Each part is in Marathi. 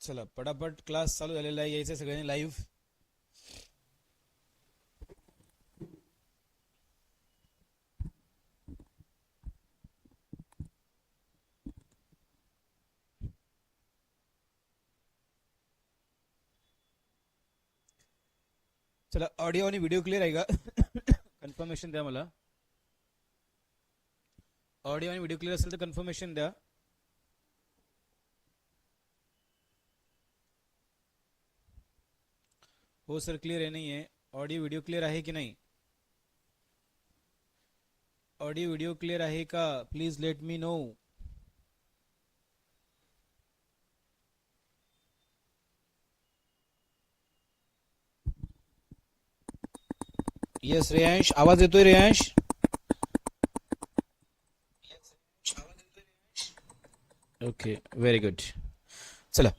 चला पटापट क्लास चालू झालेला आहे यायचं सगळ्यांनी लाईव्ह चला ऑडिओ आणि व्हिडिओ क्लिअर आहे का? कन्फर्मेशन द्या मला. ऑडिओ आणि व्हिडिओ क्लिअर असेल तर कन्फर्मेशन द्या. हो सर क्लियर है, नहीं है? ऑडियो व्हिडिओ क्लियर आहे की नाही? ऑडियो व्हिडिओ क्लिअर आहे का? Please let me know yes Reyansh आवाज़ येतोय रेयांश ओके व्हेरी गुड चला.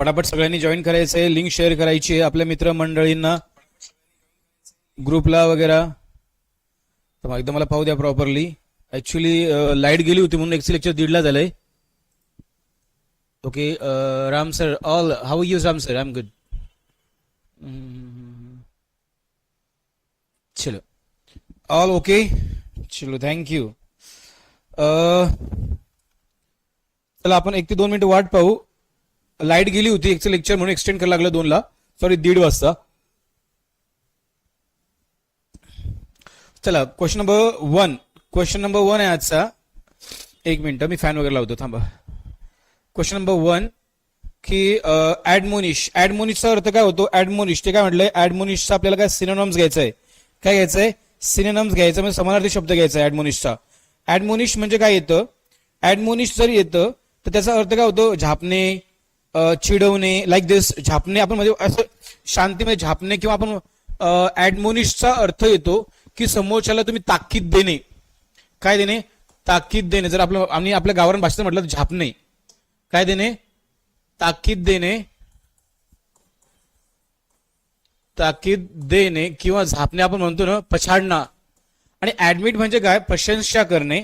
पटापट सगळ्यांनी जॉईन करायचं आहे लिंक शेअर करायची आहे आपल्या मित्रमंडळींना ग्रुपला वगैरे. तर मग एकदा मला पाहू द्या प्रॉपरली ऍक्च्युली लाइट गेली होती म्हणून एक्सी लेक्चर दीडला झालंय. Okay Ram sir all how use Ram sir I am good चलो. ऑल ओके चलो थँक्यू चला आपण एक ते दोन मिनिट वाट पाहू. लाइट गेली होती एकचं लेक्चर म्हणून एक्सटेंड करायला लागलं दोनला. सॉरी दीड वाजता. चला question number one question number one आहे आजचा. एक मिनिट मी फॅन वगैरे लावतो थांबा. क्वेश्चन नंबर वन की ऍडमोनिश ऍडमोनिशचा अर्थ काय होतो? ऍडमोनिश ते काय म्हटलंय? ऍडमोनिशचा आपल्याला काय सिनोनॉम्स घ्यायचा आहे काय घ्यायचंय? सिनेनॉम्स घ्यायचं म्हणजे समानार्थी शब्द घ्यायचा आहे ऍडमोनिशचा ऍडमोनिश म्हणजे काय येतं? ऍडमोनिश जर येतं तर त्याचा अर्थ काय होतो? झापणे चिडवणे लाईक दिस झापणे आपण म्हणजे असं शांतीमध्ये झापणे किंवा आपण ऍडमोनिशचा अर्थ येतो की समोरच्याला तुम्ही ताकीद देणे. काय देणे? ताकीद देणे. जर आपलं आम्ही आपल्या गावरान भाषेत म्हटलं तर झापणे. काय देणे? ताकीद देणे. ताकीद देणे किंवा झापणे आपण म्हणतो ना पछाडणं. आणि ऍडमिट म्हणजे काय? प्रशंसा करणे.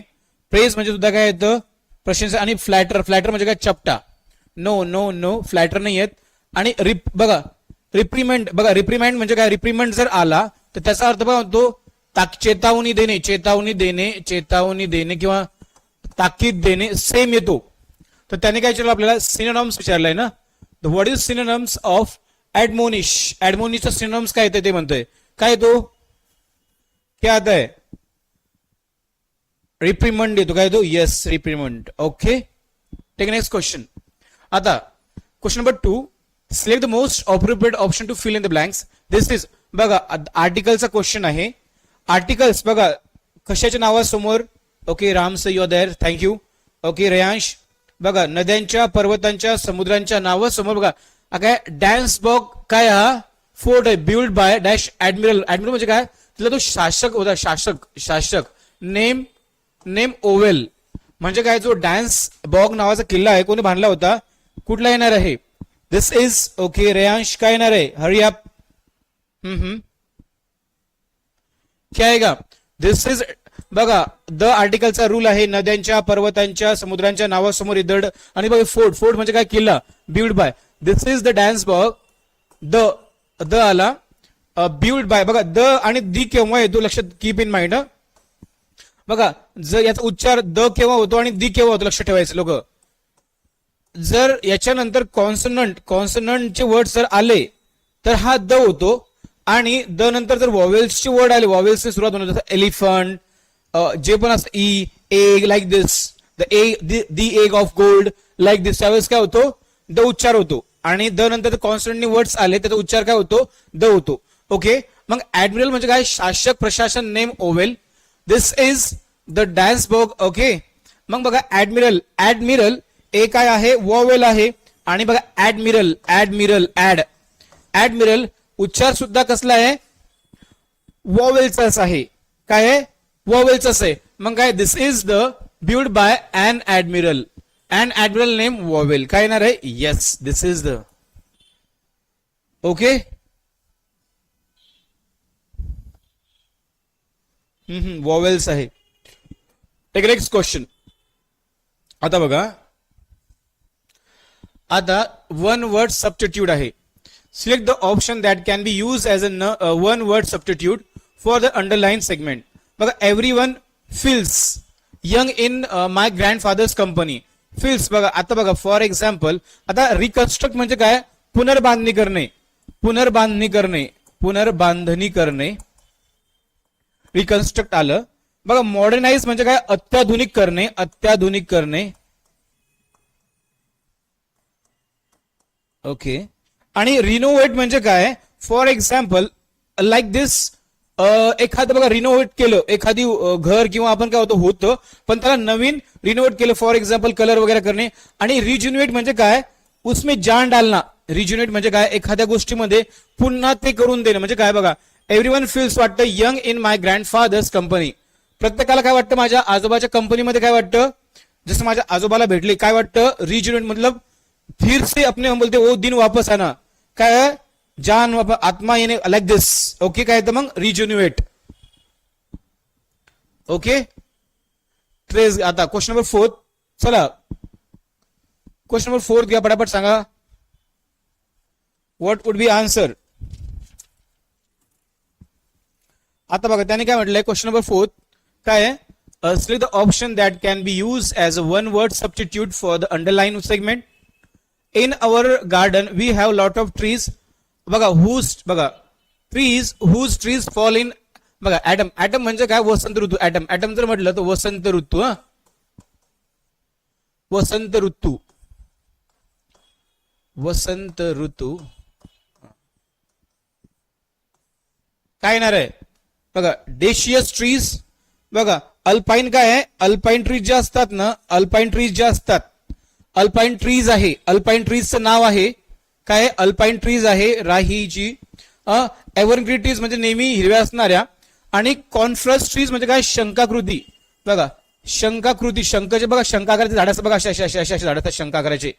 प्रेस म्हणजे सुद्धा काय येतं? प्रशंसा आणि फ्लॅटर फ्लॅटर म्हणजे काय? चपटा. नो नो नो फ्लॅटर नाही आहेत. आणि रिप बघा रिप्रिमेंट बघा रिप्रिमेंट म्हणजे काय? रिप्रिमेंट जर आला तर त्याचा अर्थ बघा होतो ताक चेतावणी देणे चेतावणी देणे चेतावणी देणे किंवा ताकीद देणे सेम येतो. तर त्याने काय विचारलं आपल्याला? सिनेनॉम्स विचारलंय ना? The what is synonyms of admonish ऍडमोनिशचा synonyms काय येते ते म्हणतोय. काय येतो? क्या आता आहे? रिप्रिमंड येतो. काय येतो? Yes reprimand okay take next question आता question number two select the most appropriate option to fill in the blanks this is बघा आर्टिकलचा क्वेश्चन आहे. आर्टिकल्स बघा कशाच्या नावासमोर? Okay Ram say there thank you okay Reyansh. बघा नद्यांच्या पर्वतांच्या समुद्रांच्या नावासमोर बघा. काय डॅन्स बॉग काय हा? फोर्ट आहे build by dash admiral admiral म्हणजे काय? तिला तो शासक होता शासक शासक. नेम नेम ओवेल म्हणजे काय जो डॅन्स बॉग नावाचा किल्ला आहे कोणी बांधला होता? कुठला येणार आहे दिस इज ओके रेयांश काय येणार आहे हरी अप हम्म. हम्म क्या आहे का? दिस इज बघा द आर्टिकलचा रूल आहे नद्यांच्या पर्वतांच्या समुद्रांच्या नावासमोर इदड आणि बघा फोर्ट फोर्ट म्हणजे काय? किल्ला. Build by this is the Dansborg the the आला. बिल्ड बाय बघा द आणि दी केव्हा येतो? लक्षात कीप इन माइंड बघा जर याचा उच्चार द केव्हा होतो आणि दी केव्हा होतो? लक्ष ठेवायचं लोक. जर याच्यानंतर कॉन्सनंट कॉन्सनंटचे वर्ड जर आले तर हा द होतो. आणि द नंतर जर वॉवेल्सचे वर्ड आले वॉवेल्सने सुरुवात होणार जसं एलिफंट जे पण असतं E egg like this the egg the egg of gold like this त्यावेळेस काय होतो? द उच्चार होतो. आणि द नंतर कॉन्स्टंटनी वर्ड्स आले त्याचा उच्चार काय होतो? द होतो. ओके? मग ऍडमिरल म्हणजे काय? शासक प्रशासन name vowel this is the Dansborg okay? मग बघा ऍडमिरल ऍडमिरल ए काय आहे? वॉवेल आहे. आणि बघा ऍडमिरल ऍडमिरल ऍड ऍडमिरल उच्चार सुद्धा कसला आहे? वॉवेलचाच आहे. काय आहे? वॉवेलचाच आहे. मग काय this is the ब्युड by an admiral an admiral name vowel. काय येणार आहे? Yes this is the okay vowels आहे. टेक नेक्स्ट क्वेश्चन आता बघा. आता वन वर्ड सबस्टिट्यूट आहे. Select the option that can be use as a one word substitute for the underline segment बघा everyone feels young in my grandfather's company feels बघा आता बघा फॉर एक्झाम्पल आता रिकन्स्ट्रक्ट म्हणजे काय? पुनर्बांधणी करणे. पुनर्बांधणी करणे. पुनर्बांधणी करणे. रिकन्स्ट्रक्ट आलं. बघा मॉडर्नाइज म्हणजे काय? अत्याधुनिक करणे. अत्याधुनिक करणे. ओके. आणि रिनोव्हेट म्हणजे काय? फॉर एक्झाम्पल लाईक दिस एखादं बघा रिनोव्हेट केलं. एखादी घर किंवा आपण काय होतो होतं पण त्याला नवीन रिनोव्हेट केलं. फॉर एक्झाम्पल कलर वगैरे करणे. आणि रिज्युनेट म्हणजे काय? उसमे जान डालना. रिज्युनेट म्हणजे काय? एखाद्या गोष्टीमध्ये पुन्हा ते करून देणं. म्हणजे काय बघा? एव्हरी वन फील्स वाटतं young in my grandfather's company प्रत्येकाला काय वाटतं? माझ्या आजोबाच्या कंपनीमध्ये काय वाटतं? जसं माझ्या आजोबाला भेटले काय वाटतं? रिज्युनेट मतलब फिर से अपने हम बोलते वो दिन वापस आना। काय आहे? जान वापस आत्मा येणे लाईक दिस ओके काय येतं मग रिज्युनिवेट ओके ट्रेस आता। क्वेश्चन नंबर फोर्थ चला। क्वेश्चन नंबर फोर्थ घ्या पटापट सांगा। व्हॉट वुड बी आन्सर आता बघा, त्याने काय म्हटलंय? क्वेश्चन नंबर फोर्थ काय the option that can be use as a one word substitute for the underline segment in our garden we have lot of trees बघा हुज बघा trees whose trees fall in बघा ऍटम ऍटम म्हणजे काय वसंत ऋतू ऍटम ऍटम जर म्हटलं तर वसंत ऋतू हा वसंत ऋतू वसंत ऋतू काय येणार आहे बघा डेशियस ट्रीज बघा अल्पाईन काय आहे अल्पाईन ट्रीज ज्या असतात ना अल्पाईन ट्रीज ज्या असतात अल्पाईन ट्रीज आहे. अल्पाईन ट्रीजचं नाव आहे. काय अल्पाईन ट्रीज आहे. राहीची एव्हरग्रीन ट्रीज म्हणजे नेहमी हिरव्या असणाऱ्या. आणि कॉन्फ्रस ट्रीज म्हणजे काय? शंकाकृती. बघा. शंकाकृती. शंकाचे बघा. शंकाकाराचे झाड असतात बघा. अशा अशा अशा अशा अशा झाड असतात शंकाकाराचे.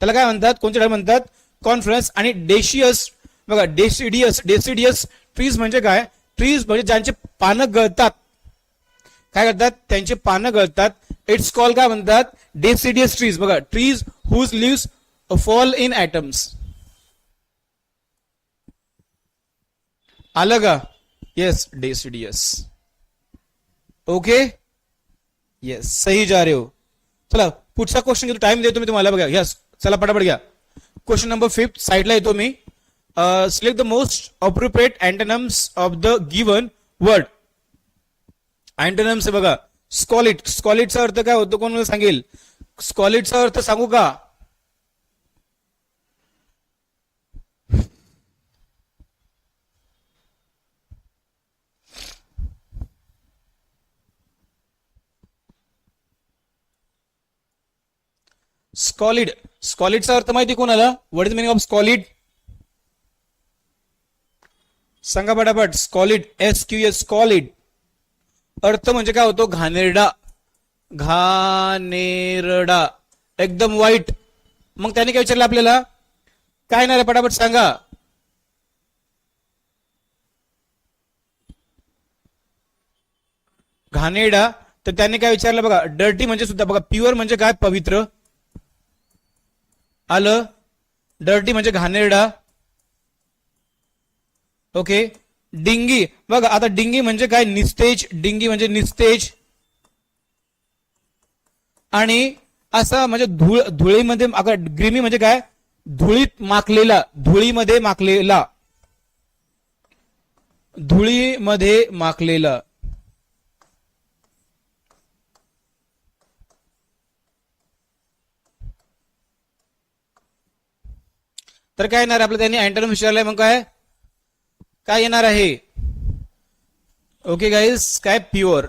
त्याला काय म्हणतात? कोणते झाड म्हणतात? कॉन्फरन्स आणि डेशियस बघा. डेसिडियस डेसिडियस ट्रीज म्हणजे काय? ट्रीज म्हणजे ज्यांचे पानं गळतात. काय करतात? त्यांचे पानं गळतात. इट्स कॉल काय म्हणतात? डेसिडियस ट्रीज बघा trees whose leaves fall in autumns आलं का येस डेसिडियस ओके येस सही जा रहे हो चला पुढचा क्वेश्चन घेतो टाइम देतो मी तुम्हाला बघा यस चला पटापट घ्या क्वेश्चन नंबर फिफ्थ साईडला येतो मी select the most appropriate antonyms of the given word antonyms बघा स्कॉलिट स्कॉलिटचा अर्थ काय होतो? कोण मला सांगेल? स्कॉलिटचा अर्थ सांगू का? स्कॉलिड स्कॉलिडचा अर्थ माहिती कोणाला? What is meaning of squalid सांगा पटापट. Squalid S Q S squalid अर्थ म्हणजे काय होतो? घाणेरडा. घाणेरडा. एकदम वाईट. मग त्याने काय विचारलं आपल्याला? काय नाही रे पटापट सांगा. घाणेरडा. तर त्याने काय विचारलं बघा? डर्टी म्हणजे सुद्धा बघा प्युअर म्हणजे काय? पवित्र. आलं? डर्टी म्हणजे घाणेरडा. Okay dingy. बघा आता डिंगी म्हणजे काय? निस्तेज डिंगी म्हणजे निस्तेज. आणि असा म्हणजे धूळ धुळीमध्ये ग्रिमी ग्रीमी म्हणजे काय? धुळीत माकलेला धुळीमध्ये माकलेला. धुळीमध्ये माकलेला. तर काय येणार? आपलं त्यांनी अँटरम विचारलंय मग काय? काय येणार आहे ओके गाईज काय pure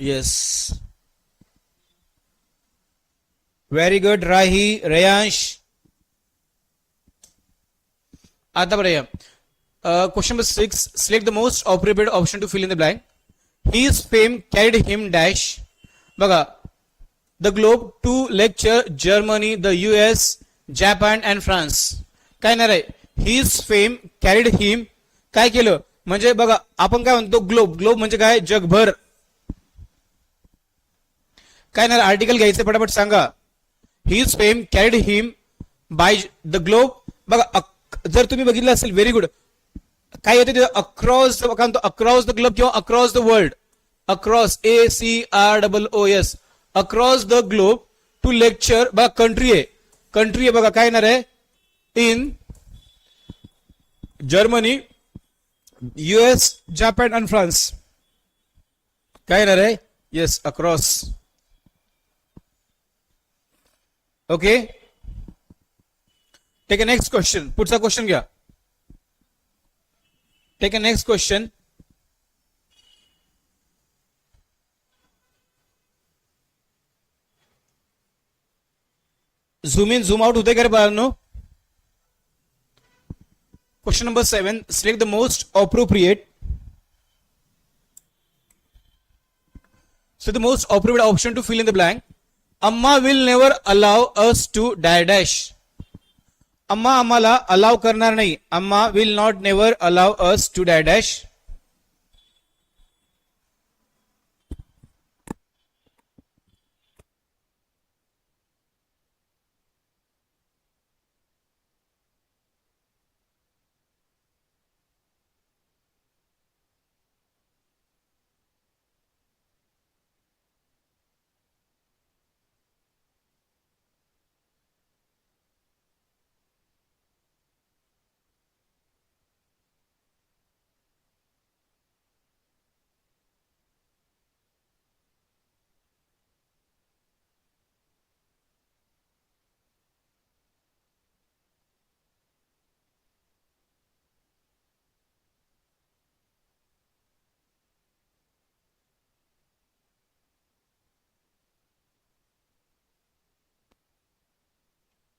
yes very good Rahi Reyansh आता बरं question number six select the most operated option to fill in the blank his fame carried him dash बघा the globe to lecture Germany the US Japan and France काय नाही रे हिज फेम कॅरिड हिम काय केलं? म्हणजे बघा आपण काय म्हणतो ग्लोब ग्लोब म्हणजे काय? जगभर. काय नाही आर्टिकल घ्यायचं पटापट सांगा. His fame carried him by the globe बघा जर तुम्ही बघितलं असेल व्हेरी गुड काय येते तिथं? अक्रॉस अक्रॉस द ग्लोब किंवा across the world across A C R double O S across the globe to lecture बघा कंट्री आहे. कंट्री आहे बघा काय येणार आहे? इन जर्मनी युएस जापान आणि फ्रान्स काय येणार आहे yes across okay take a next question पुढचा क्वेश्चन घ्या take a next question zoom in zoom out होते का रे बाळांनो Question number seven select the most appropriate So the most appropriate option to fill in the blank. Amma will never allow us to die dash. अम्मा आम्हाला अलाव करणार नाही अम्मा will not never allow us to die dash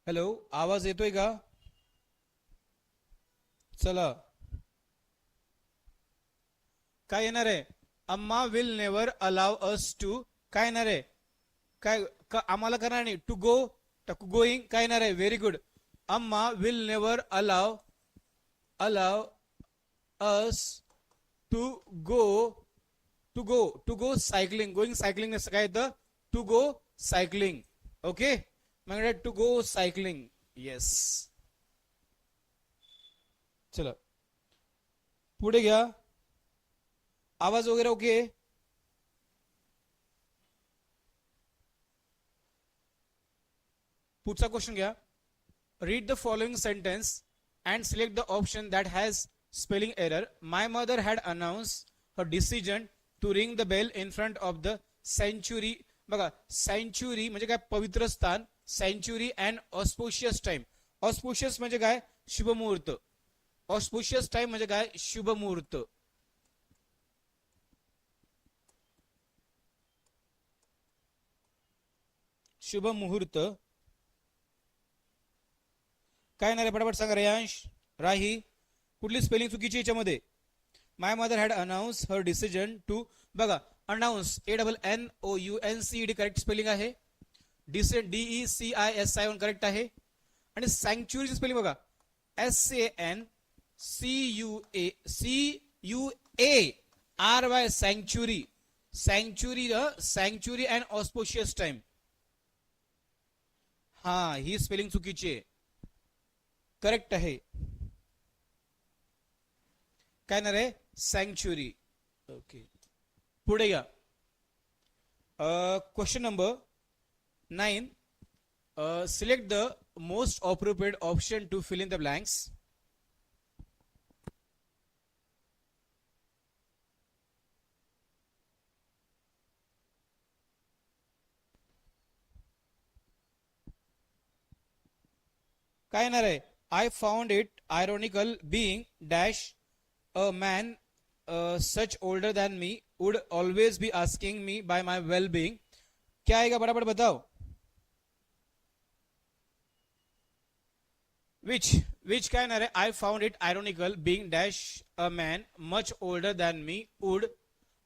Hello आवाज येतोय का? चला. काय येणार आहे? Amma will never allow us to काय येणार आहे? काय आम्हाला करणार नाही? टू गो गोईंग काय येणार आहे? Very good Amma will never allow allow us to go to go to go cycling going cycling असं काय येतं? टू गो सायकलिंग ओके मग टू गो सायकलिंग येस चला. पुढे घ्या. आवाज वगैरे ओके पुढचा क्वेश्चन घ्या. Read the following sentence and select the option that has spelling error my mother had announce her decision to ring the bell in front of the sanctuary बघा सेंच्युरी म्हणजे काय? पवित्र स्थान. Sanctuary and auspicious time. Auspicious म्हणजे काय? शुभ मुहूर्त ऑस्पोशियस टाइम म्हणजे काय? शुभ मुहूर्त शुभ मुहूर्त काय नाही रे पटापट सांगा रेयांश राही. कुठली स्पेलिंग चुकीची याच्यामध्ये? My mother had announce her decision to बघा announce A double N O U N C D correct spelling आहे. Decent D E C I S I one correct आहे. आणि सँक्च्युरीची स्पेलिंग बघा. S A N C U A C U A R Y sanctuary sanctuary sanctuary and auspicious time हा ही स्पेलिंग चुकीची आहे. करेक्ट आहे. काय ना रे सँक्च्युरी ओके पुढे या. Question number nine select the most appropriate option to fill in the blanks काय येणार आहे I found it ironical being dash a man such older than me would always be asking me by my well being क्या आएगा? बराबर बताओ। विच विच काय येणार आहे I found it ironical dash dash a man much older than me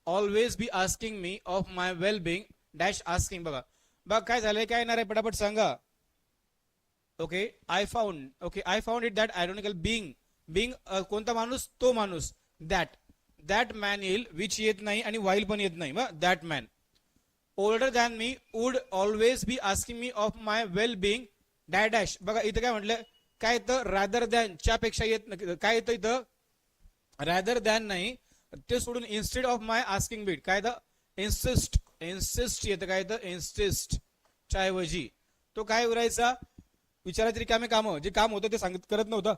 always be be asking me of my well dash dash asking बघा बघ काय झालंय? काय येणार आहे? पटापट सांगा. Okay I found okay I found it that ironical being being कोणता माणूस? तो माणूस. दॅट दॅट मॅन येईल विच येत नाही आणि वाईल पण येत नाही. That man older than me would always be asking me of my well being डॅ dash बघा इथं काय म्हटलं? काय येतं रादर दॅन च्या पेक्षा येत काय येतं इथं? रॅदर दॅन नाही ते सोडून instead of my asking bit काय तर इन्सिस्ट इन्सिस्ट येतं काय येतं इन्सिस्ट च्या ऐवजी. तो काय उरायचा? विचारायचं रिकामे कामं. जे काम होतं ते सांगत करत नव्हतं.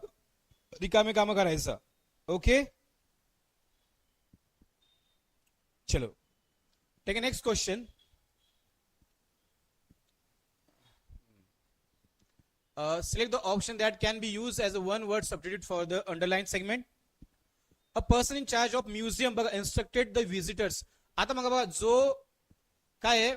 रिकामे कामं करायचं. ओके चलो. Take next question Uh, select the option that can be used as a one word substitute for the underlined segment. A person in charge of museum बघा instructed the visitors. आता मग बघा जो काय आहे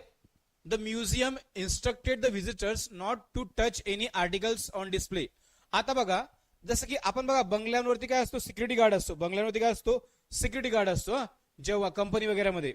the museum instructed the visitors not to touch any articles on display आता बघा जसं की आपण बघा बंगल्यांवरती काय असतो सिक्युरिटी गार्ड असतो बंगल्यांवरती काय असतो सिक्युरिटी गार्ड असतो जेव्हा कंपनी वगैरे मध्ये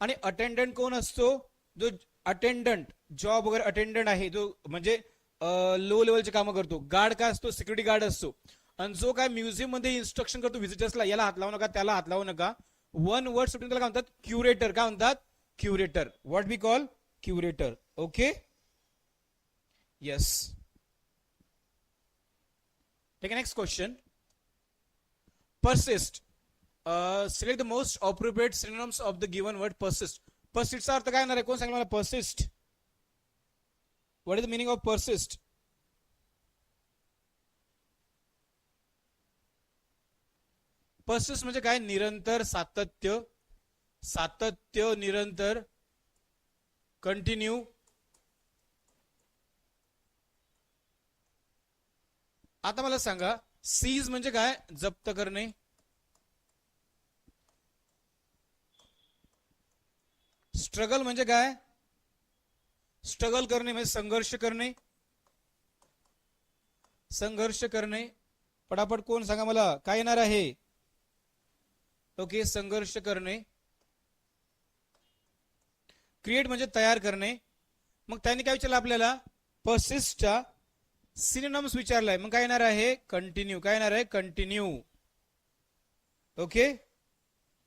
आणि अटेंडंट कोण असतो जो अटेंडंट जॉब वगैरे अटेंडंट आहे जो म्हणजे लो लेवलचे कामं करतो. गार्ड काय असतो? सिक्युरिटी गार्ड असतो. आणि जो काय म्युझियममध्ये इन्स्ट्रक्शन करतो व्हिजिटर्सला याला हात लावू नका त्याला हात लावू नका. वन वर्ड सुटून त्याला काय म्हणतात? क्युरेटर काय म्हणतात? Curator what be call curator okay yes take next question persist select the most most appropriate of the given word persist परसिस्टचा अर्थ काय येणार आहे? कोण सांगणार मला? What is the meaning of persist? Persist म्हणजे काय? निरंतर सातत्य. सातत्य निरंतर. कंटिन्यू आता मला सांगा सीज म्हणजे काय? जप्त करणे. स्ट्रगल म्हणजे काय? स्ट्रगल करणे म्हणजे संघर्ष करणे. संघर्ष करणे. पटापट कोण सांगा मला? काय येणार आहे? ओके संघर्ष करणे. क्रिएट म्हणजे तयार करणे. मग त्यांनी काय विचारलं आपल्याला? पर्सिस्टच्या सिनेम्स विचारलाय. मग काय येणार आहे? कंटिन्यू काय येणार आहे? Continue okay?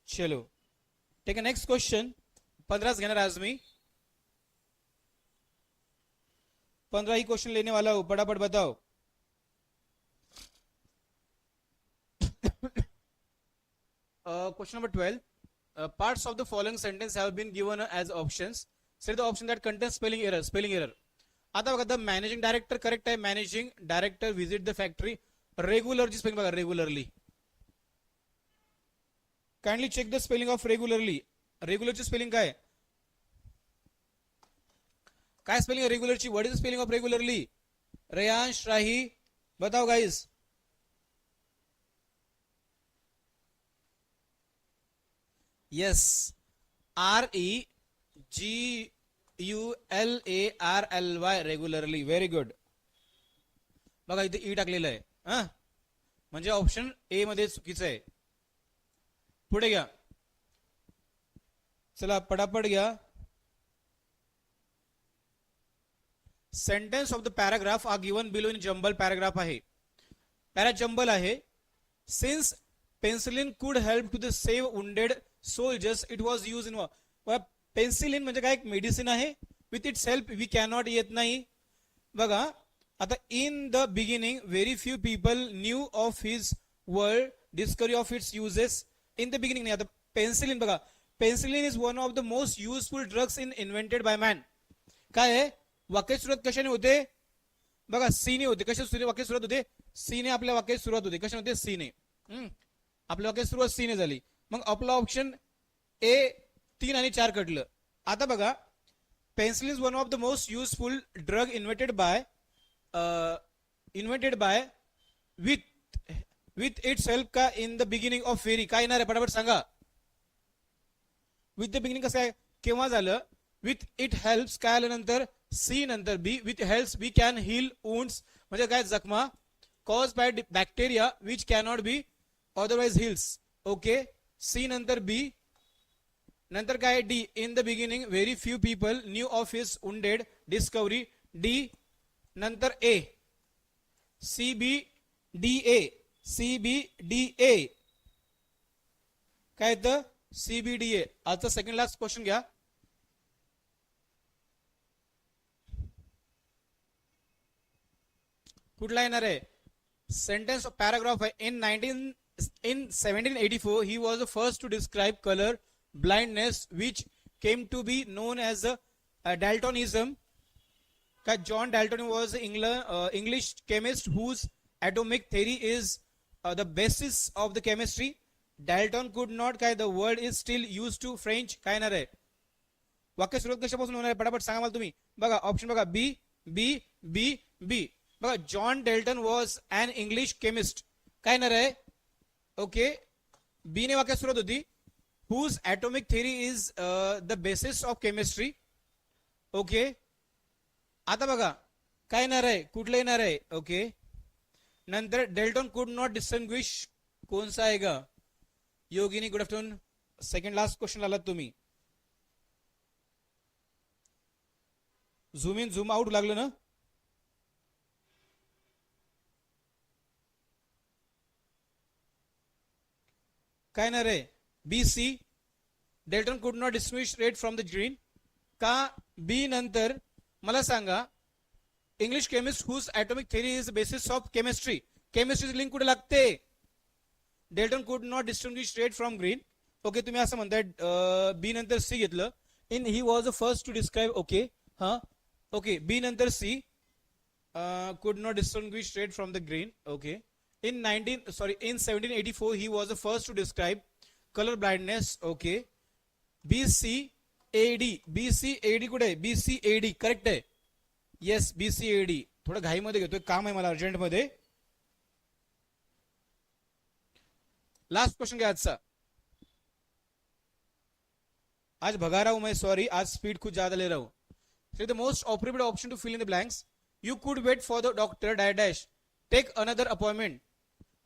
चलो. टेक आहे नेक्स्ट क्वेश्चन पंधराच घेणार आज मी. पंद्रह ही क्वेश्चन लेने वाला हूं। फटाफट बताओ। Question number twelve parts of the following sentence have been given as options. Select the option that contain spelling error spelling error आता बघा द मॅनेजिंग डायरेक्टर करेक्ट आहे. Managing director visit the factory रेग्युलरची spelling बघा regularly kindly check the spelling of regularly रेग्युलरची spelling काय? काय स्पेलिंग आहे रेग्युलरची what is spelling of regularly Reyansh Rahi बताओ guys yes R E G U L A R L Y regularly very good बघा इथे ई टाकलेलं आहे. हा? म्हणजे ऑप्शन ए मध्ये चुकीचं आहे. पुढे घ्या. चला पटापट घ्या. Sentence of the paragraph are given below in jumbled paragraph आहे. पॅरा जंबल आहे. Since penicillin could help to the save wounded soldiers it was use in penicillin म्हणजे काय? एक मेडिसिन आहे. With its help we cannot येत नाही. बघा आता in the beginning very few people knew of his world discovery of its uses in the beginning नाही आता पेन्सिलिन बघा. Penicillin is one of the most useful drugs in invented by man काय आहे? वाक्याची सुरुवात कशाने होते? बघा सीने होते. कशा सुरू वाक्य सुरुवात होते? सीने आपल्या वाक्याची सुरुवात होते. कशाने होते? सीने. हम्म. आपल्या वाक्याची सुरुवात सीने झाली. मग आपला ऑप्शन ए तीन आणि चार कटलं. आता बघा pencil is one of the most useful drug invented by invented by with with its help का in the beginning of very काय येणार आहे? पटापट सांगा. विथ द बिगिनिंग कसं आहे? केव्हा झालं? विथ इट हेल्प्स काय आल्यानंतर? सी नंतर B with helps we can heal wounds म्हणजे काय जखमा cause by bacteria which cannot be otherwise heals okay C नंतर बी. नंतर काय D. In the beginning very few people knew of his wounded discovery D नंतर A C B D A C B D A काय येतं? सी बी डी ए आजचा सेकंड लास्ट क्वेश्चन घ्या. कुठला येणार आहे? सेंटेन्स पॅराग्राफ आहे. In nineteen in seventeen eighty four he was the first to describe colour blindness which came to be known as a Daltonism का John Dalton was English chemist whose atomic theory is the basis of the chemistry Dalton could not काय the word is still use to French काय येणार आहे? वाक्य सुरुवात कशापासून होणार आहे? पटापट सांगा मला तुम्ही. बघा ऑप्शन बघा. बी बी बी बी बघा John Dalton was an English chemist काय येणार आहे? ओके बी ने वाक्य सुरुवात होती. Whose atomic theory is the basis of chemistry okay आता बघा काय येणार आहे? कुठलं येणार आहे? ओके नंतर डेल्टन कुड नॉट डिस्टिंग्विश कोणसा आहे का Yogini good afternoon second last question आलात तुम्ही. झूम इन झूम आउट लागलं ना? काय ना रे? B C Dalton could not dismiss red from the green का बी नंतर? मला सांगा English chemist whose atomic theory is basis of chemistry chemistry link कुठे लागते? Dalton could not distinguish red from green okay तुम्ही असं म्हणताय बी नंतर सी घेतलं. In he was a first to describe okay हा? ओके बी नंतर C could not distinguish red from the green okay in nineteen sorry in seventeen eighty four he first to first to blindness. Colour BC okay B C A D B C A D कुठे आहे? B C A D correct आहे. Yes B C A D थोडं घाईमध्ये घेतोय काम आहे मला अर्जंटमध्ये. लास्ट क्वेश्चन घ्या आजचा आज भगा रहा हूं मैं सॉरी आज स्पीड कुछ ज्यादा ले रहा. हूं the most operable option to fill in the blanks you could wait for the doctor die dash take another appointment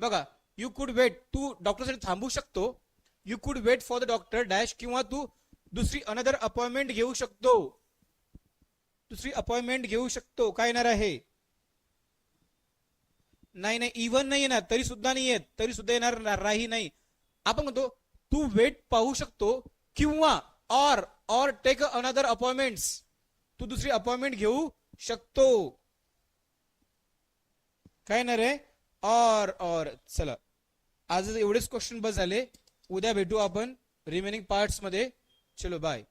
बघा यू कुड वेट तू डॉक्टरसाठी थांबू शकतो. You could wait for the doctor dash किंवा तू दुसरी अनदर अपॉइंटमेंट घेऊ शकतो. दुसरी अपॉइंटमेंट घेऊ शकतो. काय येणार आहे? नाही नाही इव्हन नाही येणार तरी सुद्धा नाही येत तरी सुद्धा येणार राही नाही. आपण म्हणतो तू वेट पाहू शकतो किंवा or or take another appointment तू दुसरी अपॉइंटमेंट घेऊ शकतो. काय येणार आहे? ऑर ऑर चला. आज एवढेच क्वेश्चन बस झाले. उद्या भेटू आपण रिमेनिंग पार्ट्समध्ये. चलो बाय